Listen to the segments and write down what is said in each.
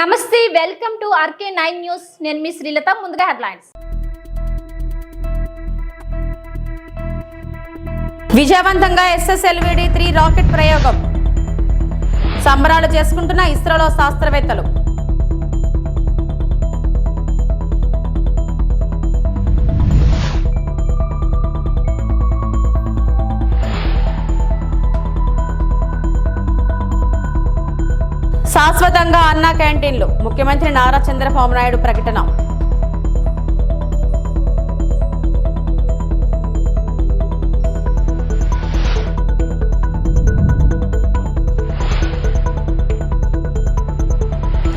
నమస్తే welcome to RK nine news. నేను మీ శ్రీలత ముందుగా హెడ్లైన్స్. విజయవంతంగా ఎస్ఎస్ఎల్విడి త్రీ రాకెట్ ప్రయోగం. సంబరాలు చేసుకుంటున్న ఇస్రోలో శాస్త్రవేత్తలు. శాశ్వతంగా అన్నా క్యాంటీన్లు. ముఖ్యమంత్రి నారా చంద్రబాబు నాయుడు ప్రకటన.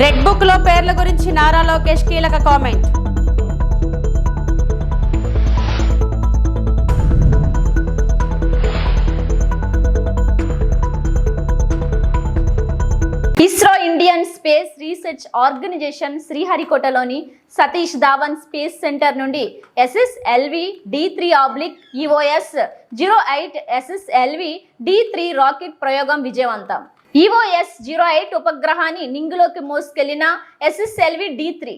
రెడ్ బుక్లో పేర్ల గురించి నారా లోకేష్ కీలక కామెంట్. రీసెర్చ్ ఆర్గనైజేషన్ శ్రీహరికోటలోని సతీష్ ధావన్ స్పేస్ సెంటర్ నుండి SSLV D three oblique EOS zero eight SSLV D three rocket ప్రయోగం విజయవంతం. ఈఓఎస్ జీరో ఎయిట్ ఉపగ్రహాన్ని నింగులోకి మోసుకెళ్ళిన ఎస్ఎస్ఎల్వి డి త్రీ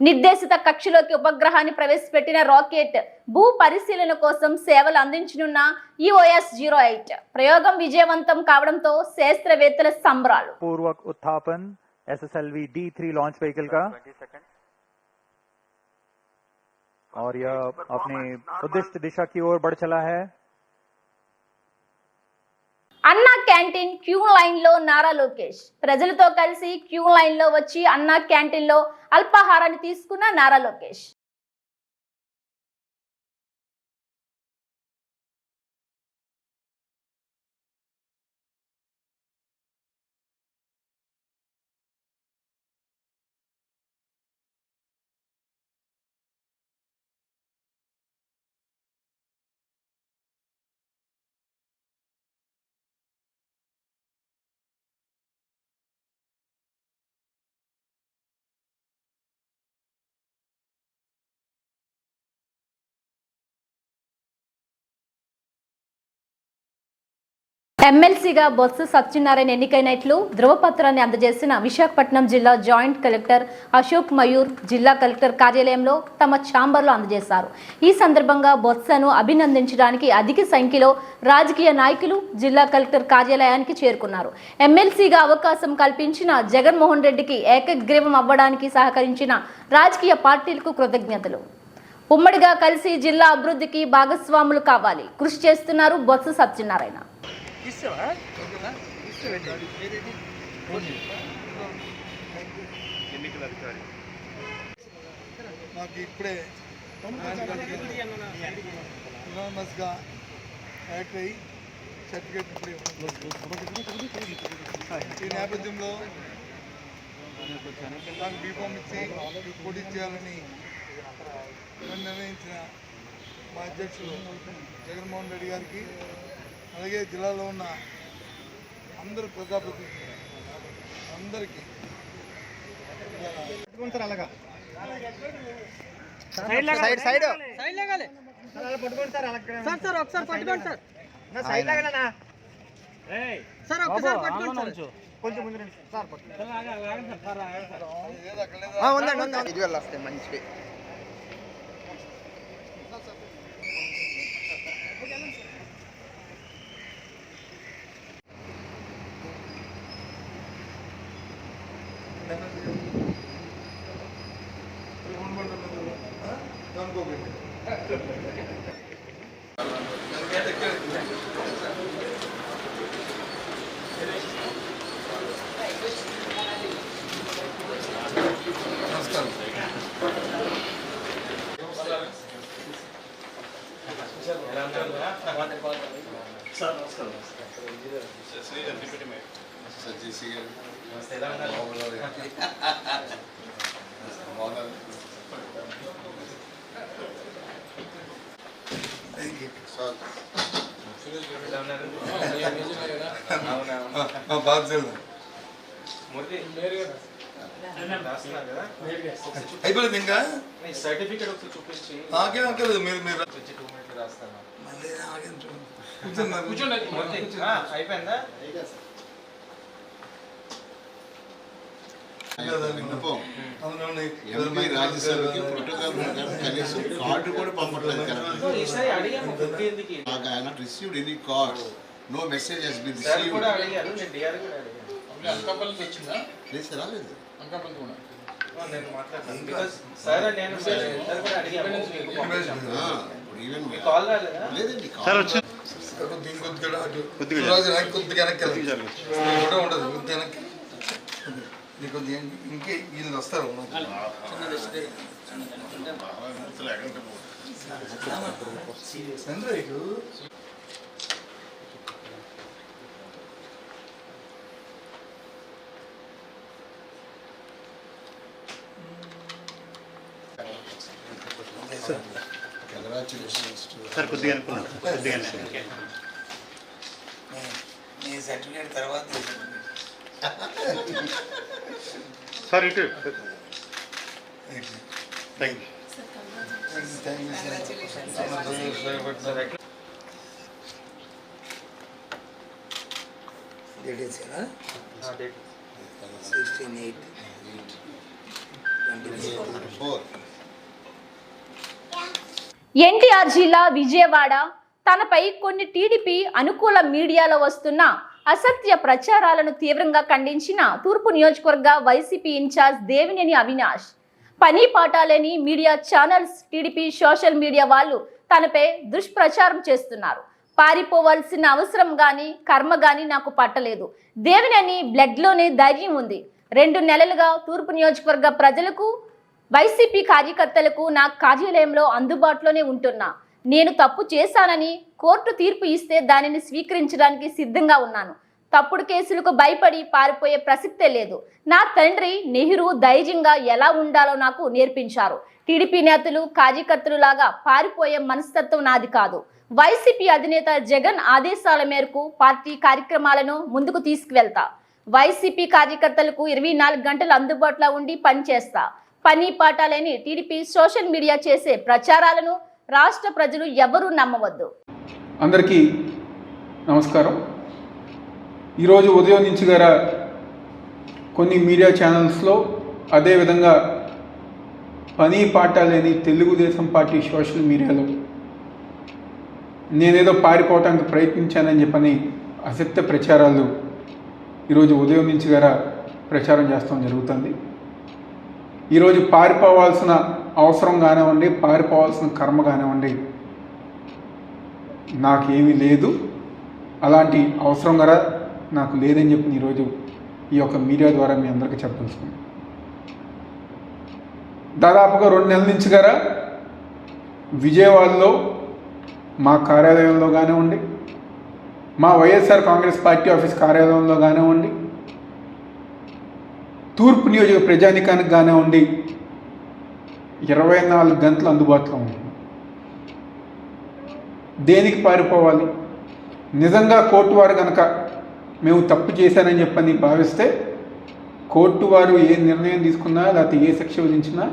నిర్దేశిత కక్షలోకి ఉపగ్రహాన్ని ప్రవేశపెట్టిన రాకెట్ భూ పరిశీలన కోసం సేవలు అందించనున్న ఈఓఎస్ జీరో ఎయిట్ ప్రయోగం విజయవంతం కావడంతో శాస్త్రవేత్తల సంబరాలు. S S L V D three launch vehicle का और यह अपने उद्दिष्ट दिशा की ओर बढ़ चला है అన్నా క్యాంటీన్ క్యూ లైన్ లో నారా లోకేష్ ప్రజలతో కలిసి క్యూ లైన్ లో వచ్చి అన్నా క్యాంటీన్ లో అల్పాహారాన్ని తీసుకున్న నారా లోకేష్ ఎమ్మెల్సీగా బొత్స సత్యనారాయణ ఎన్నికైనట్లు ధృవపత్రాన్ని అందజేసిన విశాఖపట్నం జిల్లా జాయింట్ కలెక్టర్ అశోక్ మయూర్ జిల్లా కలెక్టర్ కార్యాలయంలో తమ ఛాంబర్లో అందజేశారు. ఈ సందర్భంగా బొత్సను అభినందించడానికి అధిక సంఖ్యలో రాజకీయ నాయకులు జిల్లా కలెక్టర్ కార్యాలయానికి చేరుకున్నారు. ఎమ్మెల్సీగా అవకాశం కల్పించిన జగన్మోహన్ రెడ్డికి ఏకగ్రీవం అవ్వడానికి సహకరించిన రాజకీయ పార్టీలకు కృతజ్ఞతలు. ఉమ్మడిగా కలిసి జిల్లా అభివృద్ధికి భాగస్వాములు కావాలి. కృషి చేస్తున్నారు బొత్స సత్యనారాయణ. నాకు ఇప్పుడే యునానమస్గా యాక్ట్ అయ్యి సర్టిఫికేట్ ఇప్పుడే ఈ నేపథ్యంలో నాకు బీఫామ్ ఇచ్చి పోటీ చేయాలని నిర్ణయించిన మా అధ్యక్షులు జగన్మోహన్ రెడ్డి గారికి అలాగే జిల్లాలో ఉన్న అందరు ప్రజాప్రతినిధులు అందరికీ సైడ్ సైడ్ సైడ్ లాగాలి. సార్ సార్ ఒకసారి పట్టుకోండి సార్. సైడ్ లాగాలనా సార్ ఒకసారి పట్టుకోండి సార్. కొంచెం ముందు రండి సార్. ఉందండి ఉందండి. ఇది వల్ల వస్తాయి మంచివి. సత్యశ్రీ గారు బాగున్నారు బాగున్నారు థ్యాంక్ యూ సార్ బాగా చల్లు అయిపోయింది ఇంకా సర్టిఫికేట్ ఒకసారి చూపించి నాకేం అక్కర్లేదు మీరు మీరు వచ్చి టూ మినిట్స్ రాస్తాను అయిపోయిందా. ఎంపీ రాజ్యసభకి ప్రోటోకాల్ ప్రకారం కనీసం కార్డు కూడా పంపట్లేదు అడిగాను నాకు I not received any card no message has been sir కూడా రిసీవ్డ్ అడిగాను నేను డిఆర్ కూడా అడిగాను. అనకాపల్లికి వచ్చిందా? లేదు సార్ రాలేదు. అనకాపల్లి కూడా. ఆ, నేను మాట్లాడతాను. సార్ and నేను ఇద్దరు కూడా అడిగాము. ఈవెన్ లేదండి కొద్దిగా అటు కొద్దిగా వెనక్కి ఉండదు వెనక్కి కొద్దిగా ఇంకే వీళ్ళు వస్తారు. చంద్రయ్యకు కంగ్రాచులేషన్స్ సార్ కొద్దిగా అనుకున్నాను కొద్దిగా నీ సర్టిఫికేట్ తర్వాత సార్ ఇటు థ్యాంక్ యూ ఆ, డేట్ ఫోర్ ఎన్టీఆర్ జిల్లా విజయవాడ తనపై కొన్ని టీడీపీ అనుకూల మీడియాలో వస్తున్న అసత్య ప్రచారాలను తీవ్రంగా ఖండించిన తూర్పు నియోజకవర్గ వైసీపీ ఇన్ఛార్జ్ దేవినేని అవినాష్. పని పాఠాలేని media channels TDP social media వాళ్ళు తనపై దుష్ప్రచారం చేస్తున్నారు. పారిపోవాల్సిన అవసరం గాని కర్మ గాని నాకు పట్టలేదు. దేవినేని బ్లడ్లోనే ధైర్యం ఉంది. రెండు నెలలుగా తూర్పు నియోజకవర్గ ప్రజలకు వైసీపీ కార్యకర్తలకు నా కార్యాలయంలో అందుబాటులోనే ఉంటున్నా. నేను తప్పు చేశానని కోర్టు తీర్పు ఇస్తే దానిని స్వీకరించడానికి సిద్ధంగా ఉన్నాను. తప్పుడు కేసులకు భయపడి పారిపోయే ప్రసక్తే లేదు. నా తండ్రి నెహ్రూ ధైర్యంగా ఎలా ఉండాలో నాకు నేర్పించారు. టీడీపీ నేతలు కార్యకర్తలు లాగా పారిపోయే మనస్తత్వం నాది కాదు. వైసీపీ అధినేత జగన్ ఆదేశాల మేరకు పార్టీ కార్యక్రమాలను ముందుకు తీసుకువెళ్తా. వైసీపీ కార్యకర్తలకు ఇరవై నాలుగు గంటలు అందుబాటులో ఉండి పనిచేస్తా. పని పాటాలేని టీడీపీ సోషల్ మీడియా చేసే ప్రచారాలను రాష్ట్ర ప్రజలు ఎవరూ నమ్మవద్దు. అందరికీ నమస్కారం. ఈరోజు ఉదయం నుంచి గార కొన్ని మీడియా ఛానల్స్లో అదేవిధంగా పని పాట లేని తెలుగుదేశం పార్టీ సోషల్ మీడియాలో నేనేదో పారిపోవటానికి ప్రయత్నించానని చెప్పని అసత్య ప్రచారాలు ఈరోజు ఉదయం నుంచి గారా ప్రచారం చేస్తాం జరుగుతుంది. ఈరోజు పారిపోవాల్సిన అవసరం కానివ్వండి పారిపోవాల్సిన కర్మ కానివ్వండి నాకేమీ లేదు. అలాంటి అవసరం కదా నాకు లేదని చెప్పి ఈరోజు ఈ యొక్క మీడియా ద్వారా మీ అందరికీ చెప్పదలుచుకున్నాను. దాదాపుగా రెండు నెలల నుంచి గారా విజయవాడలో మా కార్యాలయంలో కానివ్వండి మా వైఎస్ఆర్ కాంగ్రెస్ పార్టీ ఆఫీస్ కార్యాలయంలో కానివ్వండి తూర్పు నియోజక ప్రజానికానికి కానివ్వండి ఇరవై నాలుగు గంటలు అందుబాటులో ఉంది. దేనికి పారిపోవాలి? నిజంగా కోర్టు వారు కనుక మేము తప్పు చేశానని చెప్పని భావిస్తే కోర్టు వారు ఏ నిర్ణయం తీసుకున్నా లేకపోతే ఏ శిక్ష విధించినా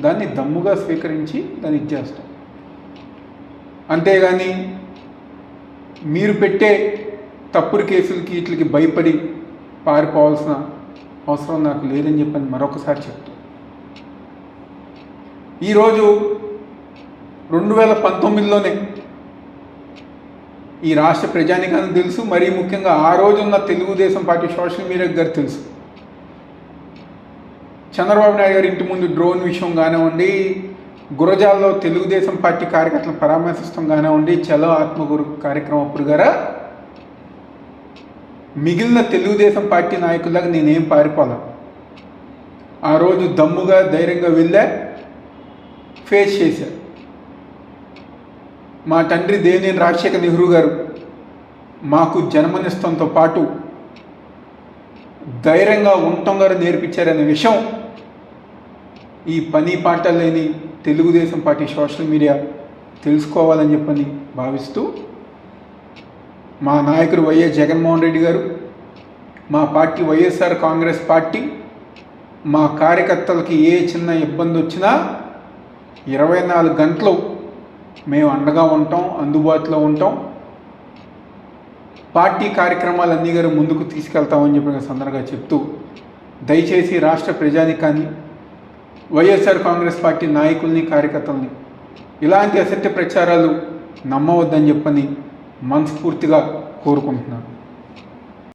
దాన్ని దమ్ముగా స్వీకరించి దాన్ని ఇచ్చేస్తాం. అంతేగాని మీరు పెట్టే తప్పుడు కేసులకి వీటికి భయపడి పారిపోవాల్సిన అవసరం నాకు లేదని చెప్పని మరొకసారి చెప్తూ. ఈరోజు రెండు వేల పంతొమ్మిదిలోనే ఈ రాష్ట్ర ప్రజానికానికి తెలుసు మరీ ముఖ్యంగా ఆ రోజున్న తెలుగుదేశం పార్టీ సోషల్ మీడియా గారు తెలుసు. చంద్రబాబు నాయుడు గారి ఇంటి ముందు డ్రోన్ విషయం కానివ్వండి గురజాల్లో తెలుగుదేశం పార్టీ కార్యకర్తలను పరామర్శిస్తాం కానివ్వండి చలో ఆత్మగురు కార్యక్రమం అప్పుడు గారా మిగిలిన తెలుగుదేశం పార్టీ నాయకులకు నేనేం పారిపోలే. ఆ రోజు దమ్ముగా ధైర్యంగా వెళ్ళా ఫేస్ చేశా. మా తండ్రి దేవినేని రాజశేఖర్ నెహ్రూ గారు మాకు జన్మనిస్తంతో పాటు ధైర్యంగా ఉండటం గారు నేర్పించారనే విషయం ఈ పని పాట లేని తెలుగుదేశం పార్టీ సోషల్ మీడియా తెలుసుకోవాలని చెప్పని భావిస్తూ మా నాయకుడు వైఎస్ జగన్మోహన్ రెడ్డి గారు మా పార్టీ వైఎస్ఆర్ కాంగ్రెస్ పార్టీ మా కార్యకర్తలకి ఏ చిన్న ఇబ్బంది వచ్చినా ఇరవై నాలుగు గంటలు మేము అండగా ఉంటాం అందుబాటులో ఉంటాం. పార్టీ కార్యక్రమాలన్నీ గారు ముందుకు తీసుకెళ్తామని చెప్పిన సందర్భంగా చెప్తూ దయచేసి రాష్ట్ర ప్రజానికాన్ని వైఎస్ఆర్ కాంగ్రెస్ పార్టీ నాయకుల్ని కార్యకర్తల్ని ఇలాంటి అసత్య ప్రచారాలు నమ్మవద్దని చెప్పని మనస్ఫూర్తిగా కోరుకుంటున్నాను.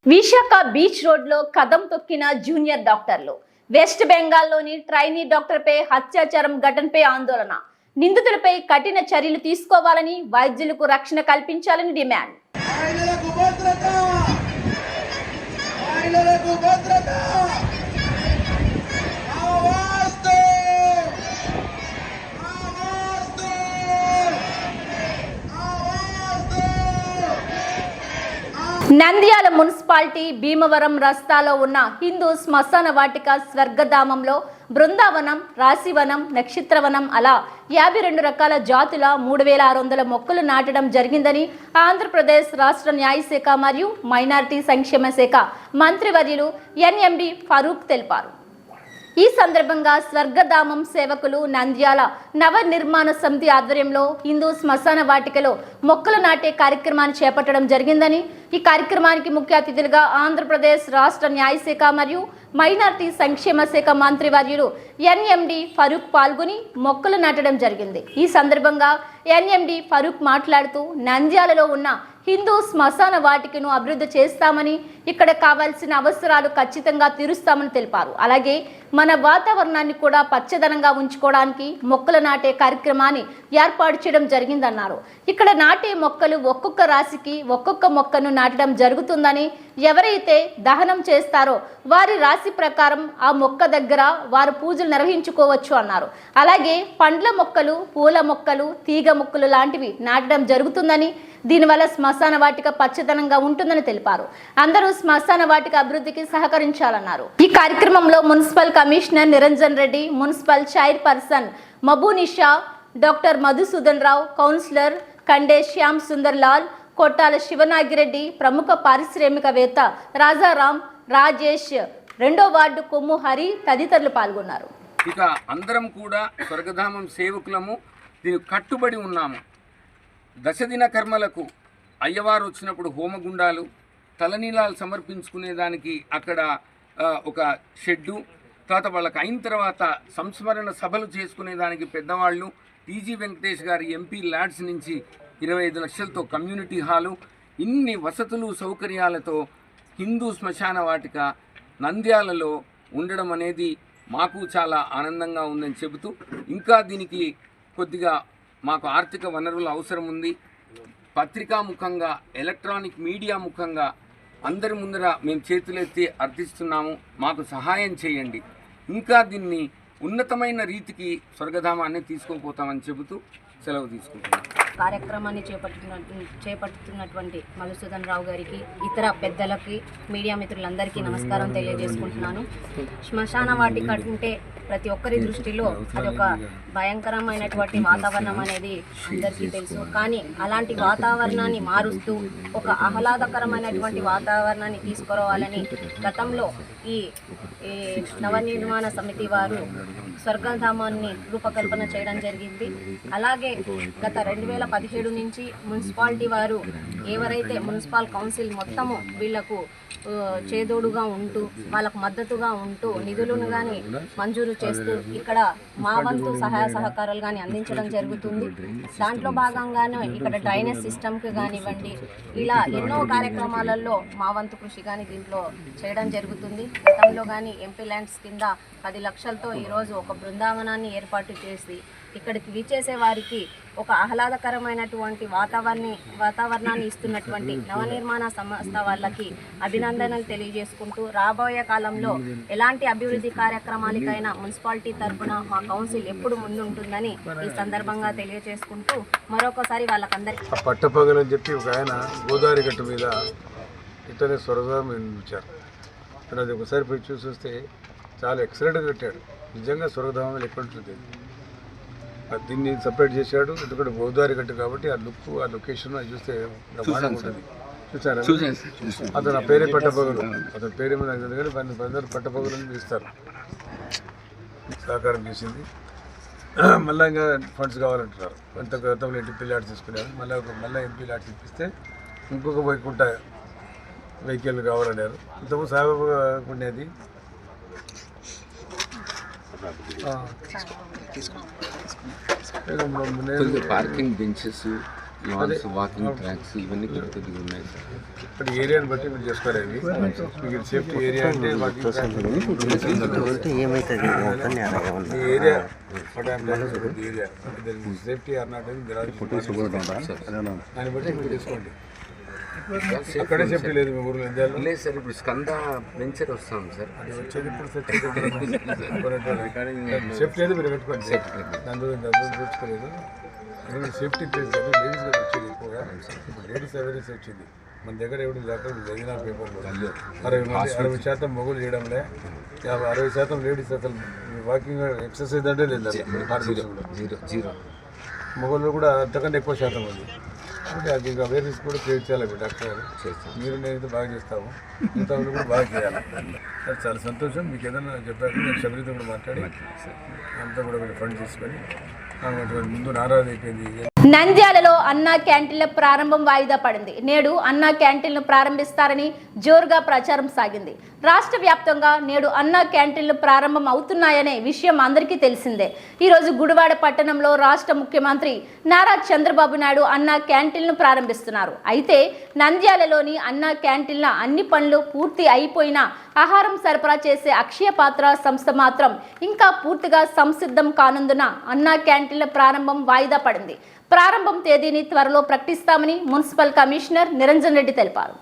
విశాఖ బీచ్ రోడ్లో కదం తొక్కిన జూనియర్ డాక్టర్లు. వెస్ట్ బెంగాల్లోని ట్రైనీ డాక్టర్పై అత్యాచారం ఘటనపై ఆందోళన. నిందితులపై కఠిన చర్యలు తీసుకోవాలని వైద్యులకు రక్షణ కల్పించాలని డిమాండ్. భద్రత! నంద్యాల మున్సిపాలిటీ భీమవరం రస్తాలో ఉన్న హిందూ శ్మశాన వాటిక స్వర్గధామంలో బృందావనం రాశివనం నక్షత్రవనం అలా యాభై రెండు రకాల జాతుల మూడు వేల ఆరు వందల మొక్కలు నాటడం జరిగిందని ఆంధ్రప్రదేశ్ రాష్ట్ర న్యాయశాఖ మరియు మైనార్టీ సంక్షేమ శాఖ మంత్రివర్యులు ఎన్ఎండి ఫరూక్ తెలిపారు. ఈ సందర్భంగా స్వర్గధామం సేవకులు నంద్యాల నవ నిర్మాణ సమితి ఆధ్వర్యంలో హిందూ శ్మశాన వాటికలో మొక్కలు నాటే కార్యక్రమాన్ని చేపట్టడం జరిగిందని ఈ కార్యక్రమానికి ముఖ్య అతిథులుగా ఆంధ్రప్రదేశ్ రాష్ట్ర న్యాయశాఖ మరియు మైనార్టీ సంక్షేమ శాఖ మంత్రి వర్యులు ఎన్ఎండి ఫరూక్ పాల్గొని మొక్కలు నాటడం జరిగింది. ఈ సందర్భంగా ఎన్ఎండి ఫరూక్ మాట్లాడుతూ నంద్యాలలో ఉన్న హిందూ శ్మశాన వాటికను అభివృద్ధి చేస్తామని ఇక్కడ కావాల్సిన అవసరాలు ఖచ్చితంగా తీరుస్తామని తెలిపారు. అలాగే మన వాతావరణాన్ని కూడా పచ్చదనంగా ఉంచుకోవడానికి మొక్కలు నాటే కార్యక్రమాన్ని ఏర్పాటు చేయడం జరిగిందన్నారు. ఇక్కడ నాటే మొక్కలు ఒక్కొక్క రాశికి ఒక్కొక్క మొక్కను నాటడం జరుగుతుందని ఎవరైతే దహనం చేస్తారో వారి రాశి ప్రకారం ఆ మొక్క దగ్గర వారు పూజలు నిర్వహించుకోవచ్చు అన్నారు. అలాగే పండ్ల మొక్కలు పూల మొక్కలు తీగ మొక్కలు లాంటివి నాటడం జరుగుతుందని దీనివల్ల శ్మశాన వాటిక పచ్చదనంగా ఉంటుందని తెలిపారు. అందరూ శ్మశాన వాటిక అభివృద్ధికి సహకరించాలన్నారు. ఈ కార్యక్రమంలో municipal commissioner Niranjan Reddy municipal chairperson Mabunisha doctor Madhusudan Rao councillor Kande Shyam Sundar Lal Kottala Sivanagireddy ప్రముఖ పారిశ్రామికవేత్త రాజారాం రాజేష్ రెండో వార్డు కొమ్ము హరి తదితరులు పాల్గొన్నారు. ఇక అందరం కూడా స్వర్గధామం సేవకులము దీనికి కట్టుబడి ఉన్నాము. దశదిన కర్మలకు అయ్యవారు వచ్చినప్పుడు హోమగుండాలు తలనీలాలు సమర్పించుకునేదానికి అక్కడ ఒక షెడ్డు. తర్వాత వాళ్ళకి అయిన తర్వాత సంస్మరణ సభలు చేసుకునేదానికి పెద్దవాళ్ళు. టీజీ వెంకటేష్ గారి ఎంపీ ల్యాడ్స్ నుంచి ఇరవై ఐదు లక్షలతో కమ్యూనిటీ హాలు. ఇన్ని వసతులు సౌకర్యాలతో హిందూ శ్మశాన వాటిక నంద్యాలలో ఉండడం అనేది మాకు చాలా ఆనందంగా ఉందని చెబుతూ ఇంకా దీనికి కొద్దిగా మాకు ఆర్థిక వనరుల అవసరం ఉంది. పత్రికా ముఖంగా ఎలక్ట్రానిక్ మీడియా ముఖంగా అందరి ముందర మేము చేతులెత్తి అర్థిస్తున్నాము. మాకు సహాయం చేయండి. ఇంకా దీన్ని ఉన్నతమైన రీతికి స్వర్గధామాన్ని తీసుకోపోతామని చెబుతూ సెలవు తీసుకుంటున్నాం. కార్యక్రమాన్ని చేపట్టిన చేపట్టుతున్నటువంటి మధుసూదన్ రావు గారికి ఇతర పెద్దలకి మీడియా మిత్రులందరికీ నమస్కారం తెలియజేసుకుంటున్నాను. శ్మశాన వాటిక అంటే ప్రతి ఒక్కరి దృష్టిలో అదొక భయంకరమైనటువంటి వాతావరణం అనేది అందరికీ తెలుసు. కానీ అలాంటి వాతావరణాన్ని మారుస్తూ ఒక ఆహ్లాదకరమైనటువంటి వాతావరణాన్ని తీసుకురావాలని గతంలో ఈ ఈ నవనిర్మాణ సమితి వారు స్వర్గధామాన్ని రూపకల్పన చేయడం జరిగింది. అలాగే గత రెండు వేల పదిహేడు నుంచి మున్సిపాలిటీ వారు ఎవరైతే మున్సిపల్ కౌన్సిల్ మొత్తము వీళ్ళకు చేదోడుగా ఉంటూ వాళ్ళకు మద్దతుగా ఉంటూ నిధులను కానీ మంజూరు చేస్తూ ఇక్కడ మా వంతు సహాయ సహకారాలు కానీ అందించడం జరుగుతుంది. దాంట్లో భాగంగానే ఇక్కడ డ్రైనేజ్ సిస్టమ్కి కానివ్వండి ఇలా ఎన్నో కార్యక్రమాలలో మా వంతు కృషి కానీ దీంట్లో చేయడం జరుగుతుంది. గతంలో కానీ ఎంపీ ల్యాండ్స్ కింద పది లక్షలతో ఈరోజు ఒక బృందావనాన్ని ఏర్పాటు చేసి ఇక్కడికి తిరిచేసే వారికి ఒక ఆహ్లాదకరమైనటువంటి వాతావరణ వాతావరణాన్ని ఇస్తున్నటువంటి నవనిర్మాణ సంస్థ వాళ్ళకి అభినందనలు తెలియజేసుకుంటూ రాబోయే కాలంలో ఎలాంటి అభివృద్ధి కార్యక్రమాలకైనా మున్సిపాలిటీ తరఫున మా కౌన్సిల్ ఎప్పుడు ముందుంటుందని ఈ సందర్భంగా తెలియజేసుకుంటూ మరొకసారి వాళ్ళకందరికీ ఆ పట్టపగలని చెప్పి ఒక ఆయన గోదావరి గట్టు మీద ఇతనే స్వర్గం అది ఒకసారి పోయి చూసి వస్తే చాలా ఎక్సలెంట్గా కట్టాడు. నిజంగా స్వర్గధామం ఎక్కడ ఉంటుంది? దీన్ని సపరేట్ చేశాడు. ఎందుకంటే గోదావరి గట్టు కాబట్టి ఆ లుక్ ఆ లొకేషన్ అది చూస్తే బ్రహ్మాండంగా ఉంటుంది. చూసారా అతను ఆ పేరే పట్టపగలు. అతని పేరు మీద నాకు తెలియదు కానీ పది అందరూ పట్టపగలు అని పిలుస్తారు. సహకారం చేసింది. మళ్ళీ ఇంకా ఫండ్స్ కావాలంటున్నారు. కొంత గతంలో ఎంపీ ల్యాడ్ తీసుకున్నారు. మళ్ళీ ఒక మళ్ళీ ఎంపీ ల్యాడ్ ఇప్పిస్తే ఇంకొక వైకుంఠ వెహికల్ కావాలన్నారు. ఇంతకుముందు సాయిబాబా ఉండేది. Parking benches lawns walking tracks ఇవన్నీ కొద్దిగా ఉన్నాయి సార్. ఇక్కడ ఏరియాని బట్టి మీరు చేసుకోవాలి మీకు సేఫ్టీ ఏరియా అంటే ఈ area area. Safety or not దాన్ని బట్టి మీరు చేసుకోండి. అక్కడే సేఫ్టీ లేదు మీ ఊర్లో లేదు సార్ ఇప్పుడు స్కంద వెంచర్ వస్తాం సార్. సేఫ్టీ అయితే మీరు పెట్టుకోండి. తెచ్చుకోలేదు ఎందుకంటే సేఫ్టీ ప్లేస్ లేడీస్ వచ్చేది ఎక్కువగా. ఇప్పుడు లేడీస్ అవేర్నెస్ వచ్చింది. మన దగ్గర ఎవరు లేక జరిగిన పేపర్లో. అరవై అరవై శాతం మొగులు చేయడంలే. యాభై అరవై శాతం లేడీస్ అసలు వాకింగ్ ఎక్సర్సైజ్ అంటే లేదు అసలు. భారతదేశంలో జీరో జీరో మొగలు కూడా అంతకంటే ఎక్కువ శాతం ఉంది అంటే అది ఇంకా అవేర్నెస్ కూడా క్రియేట్ చేయాలి మీరు డాక్టర్ గారు. మీరు నేనైతే బాగా చేస్తాము. మిగతా కూడా బాగా చేయాలి. అది చాలా సంతోషం. మీకు ఏదైనా చెప్పారు నేను శబరితో కూడా మాట్లాడి అంతా కూడా వీళ్ళు ఫండ్ తీసుకొని అటువంటి ముందు నారాజు అయిపోయింది. నంద్యాలలో అన్నా క్యాంటీన్ల ప్రారంభం వాయిదా పడింది. నేడు అన్నా క్యాంటీన్లు ప్రారంభిస్తారని జోరుగా ప్రచారం సాగింది. రాష్ట్ర వ్యాప్తంగా నేడు అన్నా క్యాంటీన్లు ప్రారంభం అవుతున్నాయనే విషయం అందరికీ తెలిసిందే. ఈరోజు గుడివాడ పట్టణంలో రాష్ట్ర ముఖ్యమంత్రి నారా చంద్రబాబు నాయుడు అన్నా క్యాంటీన్లు ప్రారంభిస్తున్నారు. అయితే నంద్యాలలోని అన్నా క్యాంటీన్ల అన్ని పనులు పూర్తి అయిపోయినా ఆహారం సరఫరా చేసే అక్షయ పాత్ర సంస్థ మాత్రం ఇంకా పూర్తిగా సంసిద్ధం కానుందున అన్నా క్యాంటీన్ల ప్రారంభం వాయిదా పడింది. ప్రారంభం తేదీని త్వరలో ప్రకటిస్తామని మున్సిపల్ కమిషనర్ నిరంజన్ రెడ్డి తెలిపారు.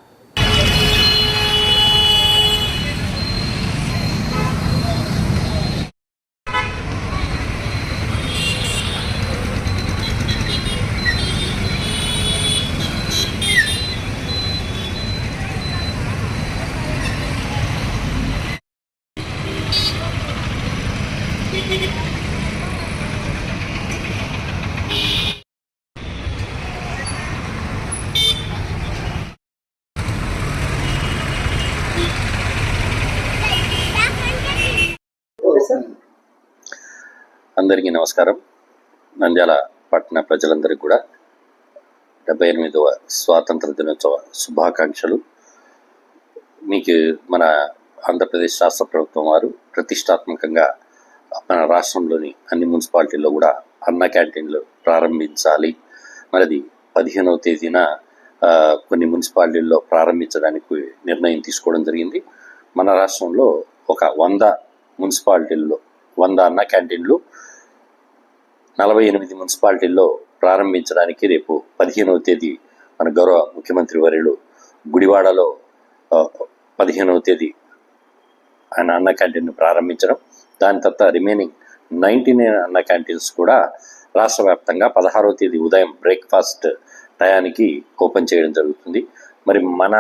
అందరికీ నమస్కారం. నంద్యాల పట్టణ ప్రజలందరికీ కూడా డెబ్బై ఎనిమిదవ స్వాతంత్ర దినోత్సవ శుభాకాంక్షలు. మీకు మన ఆంధ్రప్రదేశ్ రాష్ట్ర ప్రభుత్వం వారు ప్రతిష్టాత్మకంగా మన రాష్ట్రంలోని అన్ని మున్సిపాలిటీల్లో కూడా అన్న క్యాంటీన్లు ప్రారంభించాలి. మరిది పదిహేనవ తేదీన కొన్ని మున్సిపాలిటీల్లో ప్రారంభించడానికి నిర్ణయం తీసుకోవడం జరిగింది. మన రాష్ట్రంలో ఒక వంద మున్సిపాలిటీల్లో వంద అన్న క్యాంటీన్లు నలభై ఎనిమిది మున్సిపాలిటీల్లో ప్రారంభించడానికి రేపు పదిహేనవ తేదీ మన గౌరవ ముఖ్యమంత్రి వర్యులు గుడివాడలో పదిహేనవ తేదీ ఆయన అన్న క్యాంటీన్ను ప్రారంభించడం. దాని తర్వాత రిమైనింగ్ నైంటీ నైన్ అన్న క్యాంటీన్స్ కూడా రాష్ట్ర వ్యాప్తంగా పదహారవ తేదీ ఉదయం బ్రేక్ఫాస్ట్ టయానికి ఓపెన్ చేయడం జరుగుతుంది. మరి మన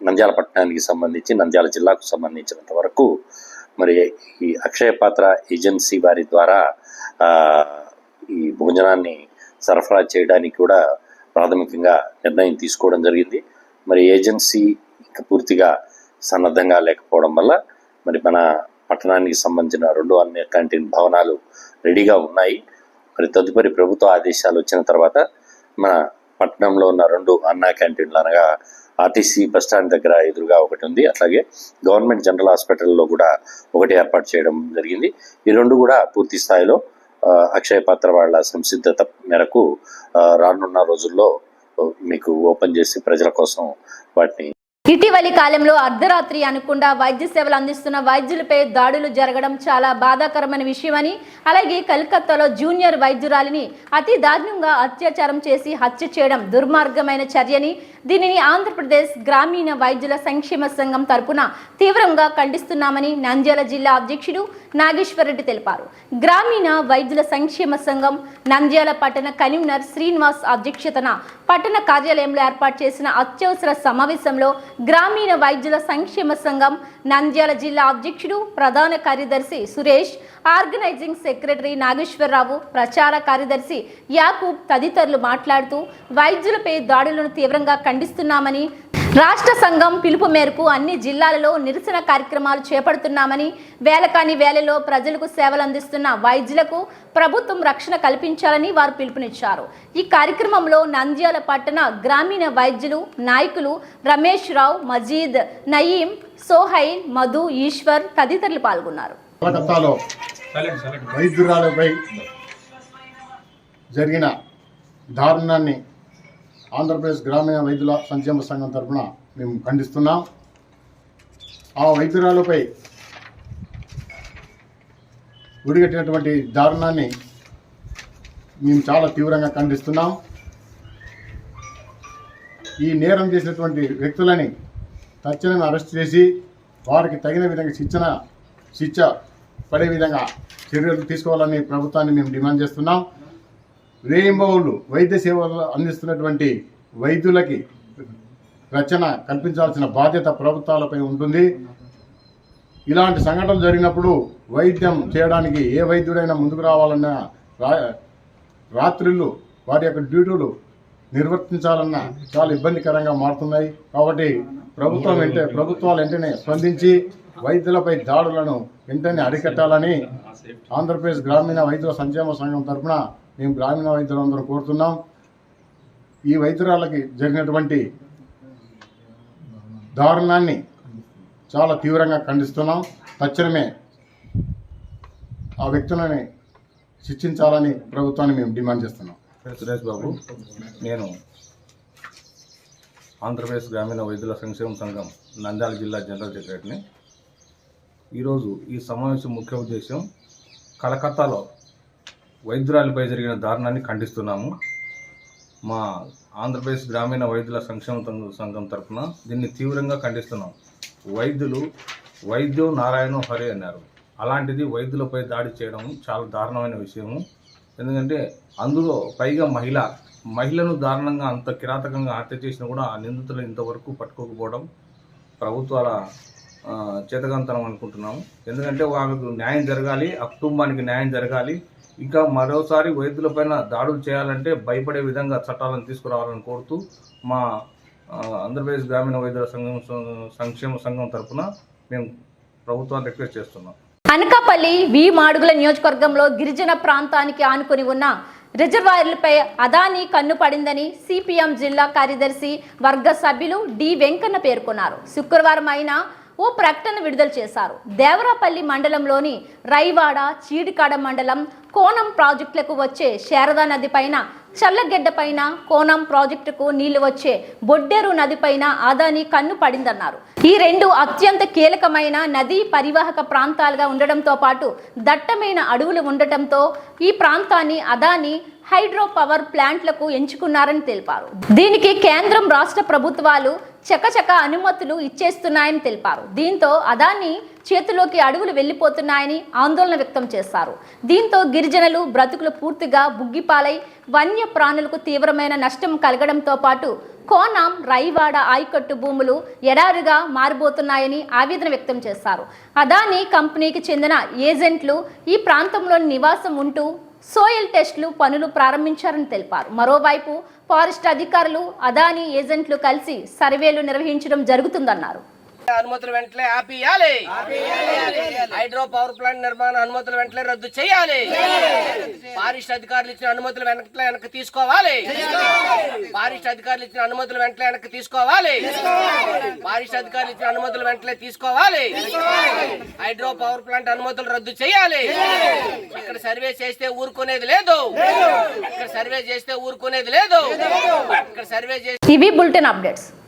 నంద్యాల పట్టణానికి సంబంధించి నంద్యాల జిల్లాకు సంబంధించినంత వరకు మరి ఈ అక్షయ పాత్ర ఏజెన్సీ వారి ద్వారా ఈ భోజనాన్ని సరఫరా చేయడానికి కూడా ప్రాథమికంగా నిర్ణయం తీసుకోవడం జరిగింది. మరి ఏజెన్సీ ఇంకా పూర్తిగా సన్నద్ధంగా లేకపోవడం వల్ల మరి మన పట్టణానికి సంబంధించిన రెండు అన్ని క్యాంటీన్ భవనాలు రెడీగా ఉన్నాయి. మరి తదుపరి ప్రభుత్వ ఆదేశాలు వచ్చిన తర్వాత మన పట్టణంలో ఉన్న రెండు అన్నా క్యాంటీన్లు అనగా ఆర్టీసీ బస్ స్టాండ్ దగ్గర ఎదురుగా ఒకటి ఉంది. అట్లాగే గవర్నమెంట్ జనరల్ హాస్పిటల్లో కూడా ఒకటి ఏర్పాటు చేయడం జరిగింది. ఈ రెండు కూడా పూర్తి స్థాయిలో అక్షయ పాత్ర వాళ్ళ సంసిద్ధత మేరకు రానున్న రోజుల్లో మీకు ఓపెన్ చేసి ప్రజల కోసం వాటిని ఇటీవలి కాలంలో అర్ధరాత్రి అనకుండా వైద్య సేవలు అందిస్తున్న వైద్యులపై దాడులు జరగడం చాలా బాధాకరమైన విషయమని అలాగే కలకత్తాలో జూనియర్ వైద్యురాలిని అతి దారుణంగా అత్యాచారం చేసి హత్య చేయడం దుర్మార్గమైన చర్యని దీనిని ఆంధ్రప్రదేశ్ గ్రామీణ వైద్యుల సంక్షేమ సంఘం తరపున తీవ్రంగా ఖండిస్తున్నామని నంద్యాల జిల్లా అధ్యక్షుడు నాగేశ్వరరెడ్డి తెలిపారు. గ్రామీణ వైద్యుల సంక్షేమ సంఘం నంద్యాల పట్టణ కన్వీనర్ శ్రీనివాస్ అధ్యక్షతన పట్టణ కార్యాలయంలో ఏర్పాటు చేసిన అత్యవసర సమావేశంలో గ్రామీణ వైద్యుల సంక్షేమ సంఘం నంద్యాల జిల్లా అధ్యక్షుడు ప్రధాన కార్యదర్శి సురేష్ ఆర్గనైజింగ్ సెక్రటరీ నాగేశ్వరరావు ప్రచార కార్యదర్శి యాకూబ్ తదితరులు మాట్లాడుతూ వైద్యులపై దాడులను తీవ్రంగా ఖండిస్తున్నామని రాష్ట్ర సంఘం పిలుపు మేరకు అన్ని జిల్లాలలో నిరసన కార్యక్రమాలు చేపడుతున్నామని వేలకాని వేలలో ప్రజలకు సేవలు అందిస్తున్న వైద్యులకు ప్రభుత్వం రక్షణ కల్పించాలని వారు పిలుపునిచ్చారు. ఈ కార్యక్రమంలో నంద్యాల పట్టణ గ్రామీణ వైద్యులు నాయకులు రమేష్ రావు మజీద్ నయీం సోహైల్ మధు ఈశ్వర్ తదితరులు పాల్గొన్నారు. జరిగిన దారుణాన్ని ఆంధ్రప్రదేశ్ గ్రామీణ వైద్యుల సంక్షేమ సంఘం తరఫున మేము ఖండిస్తున్నాం. ఆ వైద్యురాలపై ఉడిగట్టినటువంటి దారుణాన్ని మేము చాలా తీవ్రంగా ఖండిస్తున్నాం. ఈ నేరం చేసినటువంటి వ్యక్తులని తక్షణమే అరెస్ట్ చేసి వారికి తగిన విధంగా శిక్షణ శిక్ష పడే విధంగా చర్యలు తీసుకోవాలని ప్రభుత్వాన్ని మేము డిమాండ్ చేస్తున్నాం. రేయింబౌలు వైద్య సేవలు అందిస్తున్నటువంటి వైద్యులకి రచన కల్పించాల్సిన బాధ్యత ప్రభుత్వాలపై ఉంటుంది. ఇలాంటి సంఘటనలు జరిగినప్పుడు వైద్యం చేయడానికి ఏ వైద్యుడైనా ముందుకు రావాలన్న రా రాత్రిళ్ళు వారి యొక్క డ్యూటీలు నిర్వర్తించాలన్నా చాలా ఇబ్బందికరంగా మారుతున్నాయి. కాబట్టి ప్రభుత్వం వెంట ప్రభుత్వాలు వెంటనే స్పందించి వైద్యులపై దాడులను వెంటనే అరికట్టాలని ఆంధ్రప్రదేశ్ గ్రామీణ వైద్యుల సంక్షేమ సంఘం తరఫున మేము గ్రామీణ వైద్యులందరూ కోరుతున్నాం. ఈ వైద్యురాలకి జరిగినటువంటి దారుణాన్ని చాలా తీవ్రంగా ఖండిస్తున్నాం. తక్షణమే ఆ వ్యక్తులని శిక్షించాలని ప్రభుత్వాన్ని మేము డిమాండ్ చేస్తున్నాం. సురేష్ బాబు నేను ఆంధ్రప్రదేశ్ గ్రామీణ వైద్యుల సంక్షేమ సంఘం నంద్యాల జిల్లా జనరల్ సెక్రటరీని. ఈరోజు ఈ సమావేశం ముఖ్య ఉద్దేశం కలకత్తాలో వైద్యురాలిపై జరిగిన దారుణాన్ని ఖండిస్తున్నాము. మా ఆంధ్రప్రదేశ్ గ్రామీణ వైద్యుల సంక్షేమ సంఘం తరఫున దీన్ని తీవ్రంగా ఖండిస్తున్నాం. వైద్యులు వైద్యం నారాయణ హరి అన్నారు. అలాంటిది వైద్యులపై దాడి చేయడం చాలా దారుణమైన విషయము. ఎందుకంటే అందులో పైగా మహిళ మహిళను దారుణంగా అంత కిరాతకంగా హత్య చేసినా కూడా ఆ నిందితులు ఇంతవరకు పట్టుకోకపోవడం ప్రభుత్వాల చేతకంతనం అనుకుంటున్నాము. ఎందుకంటే వాళ్ళకు న్యాయం జరగాలి ఆ కుటుంబానికి న్యాయం జరగాలి. ఇంకా మరోసారి వైద్యులపైన దాడులు చేయాలంటే భయపడే విధంగా చట్టాలను తీసుకురావాలని కోరుతూ మా ఆంధ్రప్రదేశ్ గ్రామీణ వైద్యుల సంఘం సంక్షేమ సంఘం తరఫున మేము ప్రభుత్వాన్ని రిక్వెస్ట్ చేస్తున్నాం. అనకాపల్లి వి మాడుగుల నియోజకవర్గంలో గిరిజన ప్రాంతానికి ఆనుకొని ఉన్న రిజర్వాయర్లపై అదాని కన్ను పడిందని సిపిఎం జిల్లా కార్యదర్శి వర్గ సభ్యులు డి వెంకన్న పేర్కొన్నారు. శుక్రవారం అయినా ఓ ప్రకటన విడుదల చేశారు. దేవరాపల్లి మండలంలోని రైవాడ చీడికాడ మండలం కోనం ప్రాజెక్టులకు వచ్చే శారదా నది పైన చల్లగెడ్డ పైన కోనం ప్రాజెక్టుకు నీళ్ళు వచ్చే బొడ్డేరు నది పైన అదాని కన్ను పడిందన్నారు. ఈ రెండు అత్యంత కీలకమైన నదీ పరివాహక ప్రాంతాలుగా ఉండడంతో పాటు దట్టమైన అడవులు ఉండటంతో ఈ ప్రాంతాన్ని అదాని హైడ్రో పవర్ ప్లాంట్లకు ఎంచుకున్నారని తెలిపారు. దీనికి కేంద్రం రాష్ట్ర ప్రభుత్వాలు చకచక అనుమతులు ఇచ్చేస్తున్నాయని తెలిపారు. దీంతో అదాని చేతిలోకి అడుగులు వెళ్ళిపోతున్నాయని ఆందోళన వ్యక్తం చేశారు. దీంతో గిరిజనులు బ్రతుకులు పూర్తిగా బుగ్గిపాలై వన్య ప్రాణులకు తీవ్రమైన నష్టం కలగడంతో పాటు కోనాం రైవాడ ఆయకట్టు భూములు ఎడారిగా మారిపోతున్నాయని ఆవేదన వ్యక్తం చేశారు. అదాని కంపెనీకి చెందిన ఏజెంట్లు ఈ ప్రాంతంలోని నివాసం ఉంటూ సోయిల్ టెస్టులు పనులు ప్రారంభించారని తెలిపారు. మరోవైపు ఫారెస్ట్ అధికారులు అదాని ఏజెంట్లు కలిసి సర్వేలు నిర్వహించడం జరుగుతుందన్నారు. అనుమతులు వెంటనే ఆపియాలి. హైడ్రో పవర్ ప్లాంట్ నిర్మాణ అనుమతులు వెంటనే రద్దు చేయాలి. ఫారెస్ట్ అధికారులు ఇచ్చిన అనుమతులు వెంటనే వెనక్కి తీసుకోవాలి. ఫారెస్ట్ అధికారులు ఇచ్చిన అనుమతులు వెంటనే వెనక్కి తీసుకోవాలి. ఫారెస్ట్ అధికారులు ఇచ్చిన అనుమతులు వెంటనే తీసుకోవాలి. హైడ్రో పవర్ ప్లాంట్ అనుమతులు రద్దు చేయాలి. ఇక్కడ సర్వే చేస్తే ఊరుకునేది లేదు. ఇక్కడ సర్వే చేస్తే ఊరుకునేది లేదు. ఇక్కడ సర్వే చేస్తే ఇవి బులెటిన్ అప్డేట్స్.